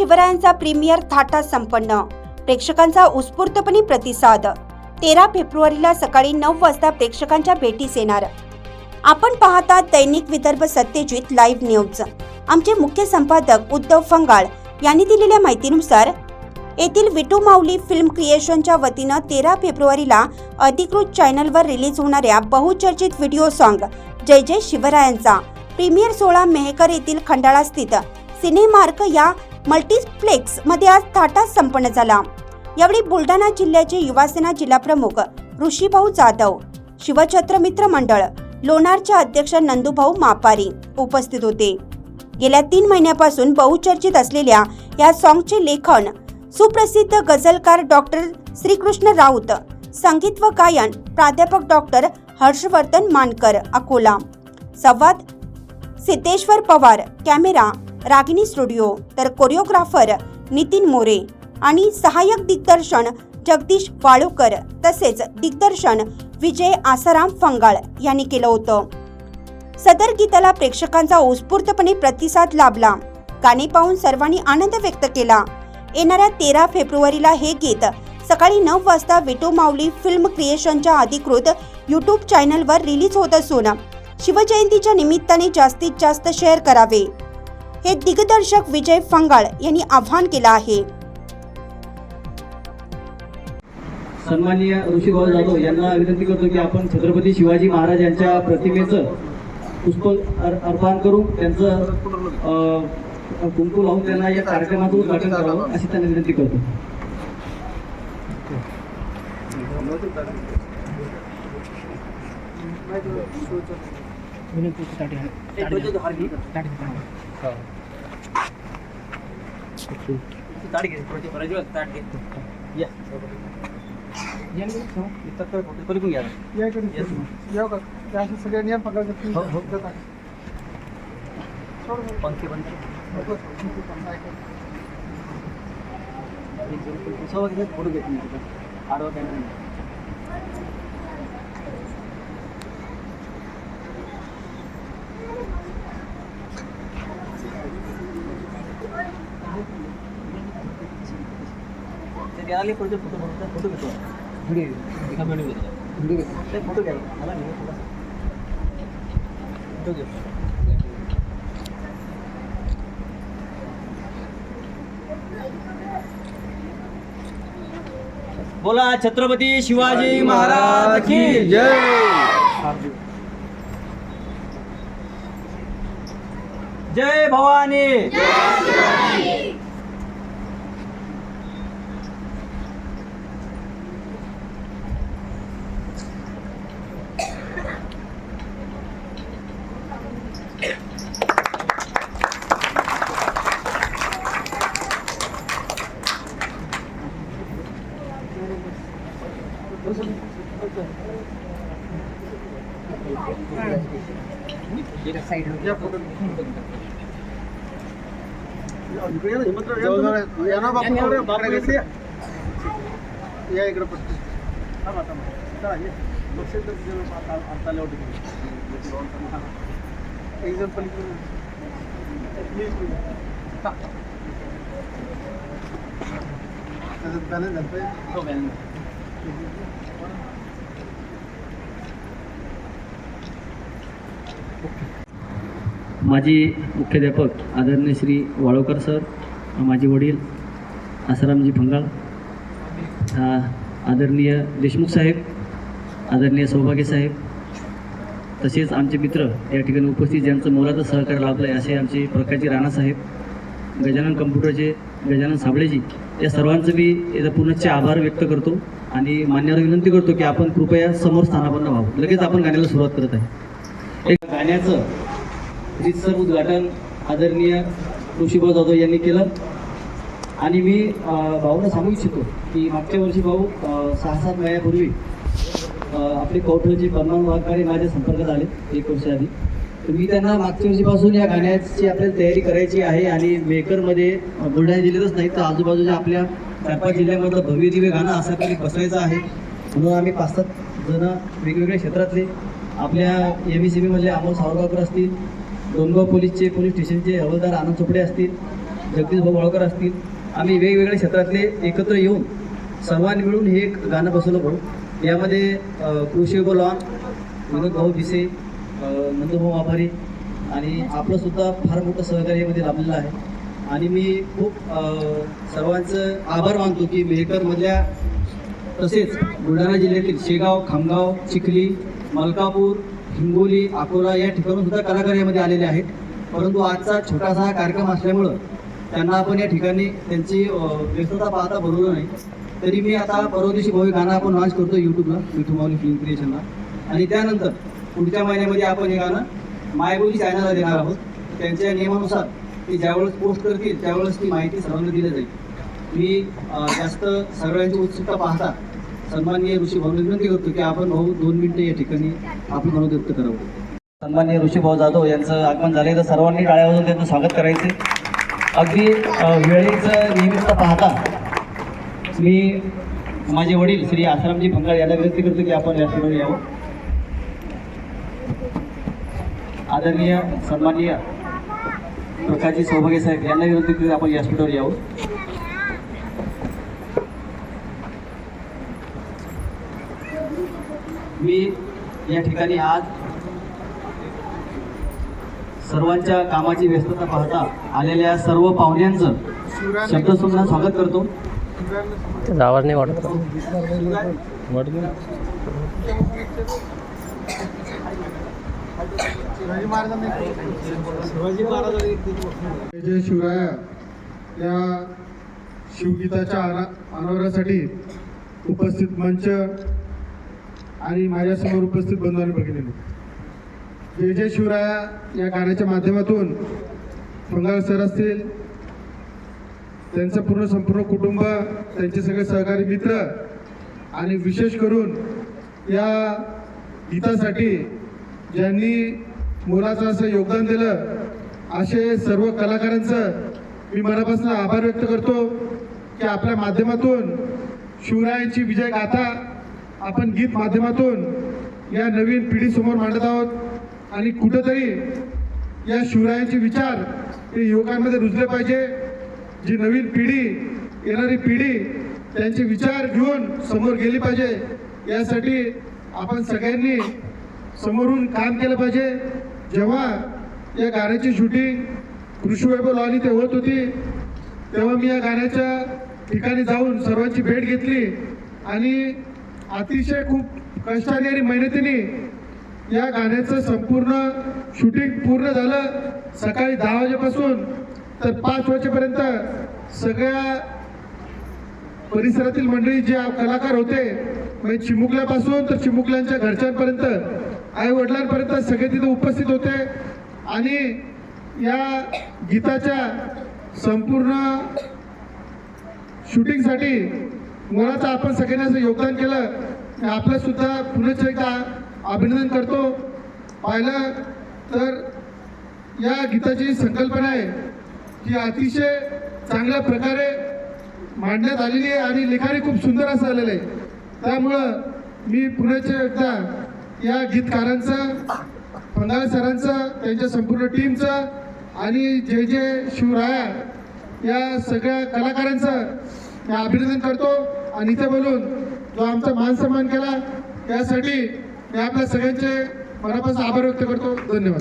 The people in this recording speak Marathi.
शिवरायांचा प्रीमियर थाटा संपन्न. प्रेक्षकांचा उत्स्फूर्तपणे प्रतिसाद. तेरा फेब्रुवारीला सकाळी नऊ वाजता प्रेक्षकांच्या भेटीस येणार. आपण पाहता दैनिक विदर्भ सत्यजित लाईव्ह न्यूज. आमचे मुख्य संपादक उद्धव फंगाळ यांनी दिलेल्या माहितीनुसार येथील विटू माऊली फिल्म क्रिएशनच्या वतीनं तेरा फेब्रुवारीला अधिकृत चॅनलवर रिलीज होणाऱ्या बहुचर्चित व्हिडिओ सॉन्ग जय जय शिवरायांचा प्रीमियर सोहळा मेहकर येथील खंडाळा स्थित सिनेमार्क या मल्टीप्लेक्समध्ये आज थाटा संपन्न झाला. यावेळी बुलढाणा जिल्ह्याचे युवासेना जिल्हाप्रमुख ऋषीभाऊ जाधव शिवछत्र मित्र मंडळ लोणारच्या अध्यक्ष नंदूभाऊ मापारी उपस्थित होते. गेल्या तीन महिन्यापासून बहुचर्चित असलेल्या या सॉंगचे लेखन सुप्रसिद्ध गझलकार डॉक्टर श्रीकृष्ण राऊत संगीत व गायन प्राध्यापक डॉक्टर हर्षवर्धन मानकर अकोला. संवाद सिद्धेश्वर पवार कॅमेरा रागिनी स्टुडिओ तर कोरिओग्राफर नितीन मोरे आणि सहाय्यक दिग्दर्शन जगदीश वाळूकर तसेच दिग्दर्शन विजय आसाराम फंगाळ यांनी केलं होतं. सदर गीताला प्रेक्षकांचा उत्स्फूर्तपणे प्रतिसाद लाभला. गाणे पाहून सर्वांनी आनंद व्यक्त केला. येणाऱ्या तेरा फेब्रुवारीला हे गीत सकाळी नऊ वाजता विटो माऊली फिल्म क्रिएशनच्या अधिकृत यूट्यूब चॅनलवर रिलीज होत असून शिवजयंतीच्या निमित्ताने जास्तीत जास्त शेअर करावे. हे दिग्दर्शक विजय फंगाळ यांनी आवाहन केलं आहे. सन्माननीय ऋषीभाऊ जाधव यांना विनंती करतो की आपण छत्रपती शिवाजी महाराज यांच्या प्रतिमेचं पुष्प अर- अर्पण करून त्यांचं अ, कुंकू लावून त्यांना या कार्यक्रमाचं उद्घाटन करावं अशी त्यांना विनंती करतो. या इकडे Yes, येऊ का ते असे सगळे नियम पकडतात हो, हो. पंखे बंद फोटो घेत नाही आडवा कॅमेरा फोटो फोटो घेतो. व्हिडिओ. व्हिडिओ. घेतो फोटो घ्या मला थोडासा फोटो घेतो बोला छत्रपती शिवाजी महाराज की जय. जय. भवानी. साइड या इकडे पट्टी थांबा थांबा चला ये बक्षीस तर जण आता होते एक्झाम्पल प्लीज़ त्याच्यात बॅलन्स झालं पाहिजे हो बॅलन्स ओके माजी मुख्याध्यापक आदरणीय श्री वाळोकर सर माझे वडील आसारामजी फंगाळ आदरणीय देशमुख साहेब आदरणीय सौभाग्य साहेब तसेच आमचे मित्र या ठिकाणी उपस्थित ज्यांचं मोलाचं सहकार्य लाभलं आहे असे आमचे प्रकाशजी राणासाहेब गजानन कम्प्युटरचे गजानन साबळेजी या सर्वांचं मी याचा पूर्णचे आभार व्यक्त करतो आणि मान्यवर विनंती करतो की आपण कृपया समोर स्थानापन्न व्हावं. लगेच आपण गाण्याला सुरुवात करत आहे. एक गाण्याचं रीतसर उद्घाटन आदरणीय ऋषीभाऊ जाधव यांनी केलं. आणि मी भाऊला सांगू इच्छितो की मागच्या वर्षी भाऊ सहा सात महिन्यापूर्वी आपले कौठळचे परमान वाघकारे माझ्या संपर्कात आले एक वर्ष आधी. तर मी त्यांना मागच्या वर्षीपासून या गाण्याची आपल्याला तयारी करायची आहे आणि मेकरमध्ये बुलढाणा जिल्ह्यातच नाही तर आजूबाजूच्या आपल्या चार पाच जिल्ह्यामधलं भव्य दिव्य गाणं असं काही बसवायचं आहे. म्हणून आम्ही पाच सात जण वेगवेगळ्या क्षेत्रातले आपल्या एम ई सी बीमधले अमोल सावरगावकर असतील दोनगाव पोलीसचे पोलीस स्टेशनचे हवालदार आनंद चोपडे असतील जगदीश भाऊ वाळकर असतील आम्ही वेगवेगळ्या क्षेत्रातले एकत्र येऊन सर्वांनी मिळून हे एक गाणं बसवलं भाऊ. यामध्ये कृषी लॉन विनोद भाऊ भिसे नंदभाऊ नंदूभाऊ आभारी आणि आपलंसुद्धा फार मोठं सहकार्य यामध्ये लाभलेलं आहे. आणि मी खूप सर्वांचं आभार मानतो की मेहकरमधल्या तसेच बुलढाणा जिल्ह्यातील शेगाव खामगाव चिखली मलकापूर हिंगोली अकोला या ठिकाणून सुद्धा कलाकार यामध्ये आलेले आहेत. परंतु आजचा छोटासा हा कार्यक्रम असल्यामुळं त्यांना आपण या ठिकाणी त्यांची व्यस्तता पाहता बरोबर नाही. तरी मी आता परवा दिवशी भाऊ गाणं आपण लॉन्च करतो यूट्यूबला विठू माऊली फिल्म क्रिएशनला आणि त्यानंतर पुढच्या महिन्यामध्ये आपण हे गाणं मायबोली चॅनलला देणार आहोत. त्यांच्या नियमानुसार ते ज्यावेळेस पोस्ट करतील त्यावेळेस ती माहिती सर्वांना दिली जाईल. मी जास्त सगळ्यांची उत्सुकता पाहता सन्माननीय ऋषी भाऊने विनंती करतो की आपण भाऊ दोन मिनिटं या ठिकाणी आपलं मनोद व्यक्त करावं. सन्माननीय ऋषीभाऊ जाधव यांचं आगमन झाले तर सर्वांनी टाळ्या वाजवून त्यांचं स्वागत करायचे. अगदी वेळेचं निमित्त पाहता मी माझे वडील श्री आसारामजी भंगाळ यांना विनंती करतो की आपण या ठिकाणी यावं. आदरणीय सन्माननीय प्रकाशजी सौभाग्य साहेब यांना विनंती करतो की आपण या स्टुडिओवर यावं. मी या ठिकाणी आज सर्वांच्या कामाची व्यस्तता पाहता आलेल्या सर्व पाहुण्यांचं शब्दसुद्धा स्वागत करतो. त्याचा आवाज नाही वाटत जय शिवराया. या शिवगीताच्या अना अनावरासाठी उपस्थित मंच आणि माझ्यासमोर उपस्थित बंधूंनी बघितलेले. जय जय शिवराया या गाण्याच्या माध्यमातून मंगळ सर असतील त्यांचं पूर्ण संपूर्ण कुटुंब त्यांचे सगळे सहकारी मित्र आणि विशेष करून या गीतासाठी ज्यांनी मोलाचं असं योगदान दिलं असे सर्व कलाकारांचं मी मनापासून आभार व्यक्त करतो की आपल्या माध्यमातून शिवरायांची विजय गाथा आपण गीत माध्यमातून या नवीन पिढीसमोर मांडत आहोत. आणि कुठंतरी या शिवरायांचे विचार हे युवकांमध्ये रुजले पाहिजे. जी नवीन पिढी येणारी पिढी त्यांचे विचार घेऊन समोर गेली पाहिजे. यासाठी आपण सगळ्यांनी समोरून काम केलं पाहिजे. जेव्हा या गाण्याची शूटिंग कृषी वैभव लॉनी ते होत होती तेव्हा मी या गाण्याच्या ठिकाणी जाऊन सर्वांची भेट घेतली. आणि अतिशय खूप कष्टाने आणि मेहनतीने या गाण्याचं संपूर्ण शूटिंग पूर्ण झालं. सकाळी दहा वाजेपासून तर पाच वाजेपर्यंत सगळ्या परिसरातील मंडळी जे कलाकार होते म्हणजे चिमुकल्यापासून तर चिमुकल्यांच्या घरच्यांपर्यंत आई वडिलांपर्यंत सगळे तिथे उपस्थित होते. आणि या गीताच्या संपूर्ण शूटिंगसाठी मुलाचं आपण सगळ्यांनी असं योगदान केलं. आपलं सुद्धा पुनश्च एकदा अभिनंदन करतो. पाहिलं तर या गीताची संकल्पना आहे. ही अतिशय चांगल्या प्रकारे मांडण्यात आलेली आहे आणि लिखाणी खूप सुंदर असं आलेलं आहे. त्यामुळं मी पुण्याच्या एकदा या गीतकारांचं पंगाल सरांचं त्यांच्या संपूर्ण टीमचं आणि जे जे शिवराया या सगळ्या कलाकारांचं मी अभिनंदन करतो. आणि इथे बोलून जो आमचा मान सन्मान केला त्यासाठी मी आपल्या सगळ्यांचे मनापासून आभार व्यक्त करतो. धन्यवाद.